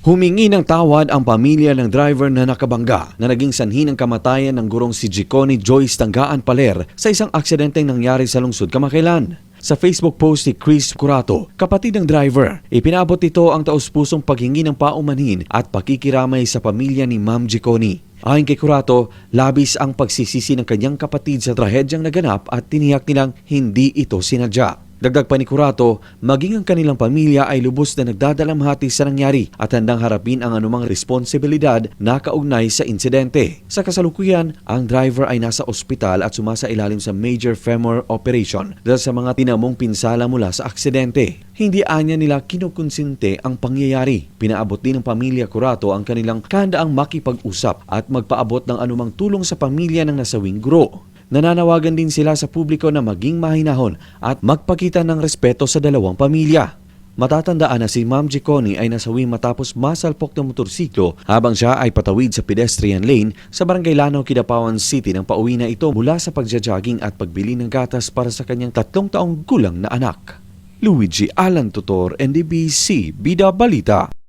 Humingi ng tawad ang pamilya ng driver na nakabangga na naging sanhi ng kamatayan ng gurong si Giconi Joyce Tanggaan Paler sa isang aksidenteng nangyari sa lungsod kamakailan. Sa Facebook post ni Chris Curato, kapatid ng driver, ipinabot ito ang taus-pusong paghingi ng paumanhin at pakikiramay sa pamilya ni Ma'am Giconi. Ayon kay Curato, labis ang pagsisisi ng kanyang kapatid sa trahedyang naganap at tiniyak nilang hindi ito sinadya. Dagdag pa ni Curato, maging ang kanilang pamilya ay lubos na nagdadalamhati sa nangyari at handang harapin ang anumang responsibilidad na kaugnay sa insidente. Sa kasalukuyan, ang driver ay nasa ospital at sumasa ilalim sa major femur operation dahil sa mga tinamong pinsala mula sa aksidente. Hindi anya nila kinukonsinte ang pangyayari. Pinaabot din ng pamilya Curato ang kanilang kandaang makipag-usap at magpaabot ng anumang tulong sa pamilya ng nasawing guro. Nananawagan din sila sa publiko na maging mahinahon at magpakita ng respeto sa dalawang pamilya. Matatandaan na si Ma'am Giconi ay nasawi matapos masalpok ng motorsiklo habang siya ay patawid sa pedestrian lane sa Barangay Lanao, Kidapawan City nang pauwi na ito mula sa pagja-jogging at pagbili ng gatas para sa kanyang tatlong taong gulang na anak. Luigi Alan Tutor, NDBC, Bida Balita.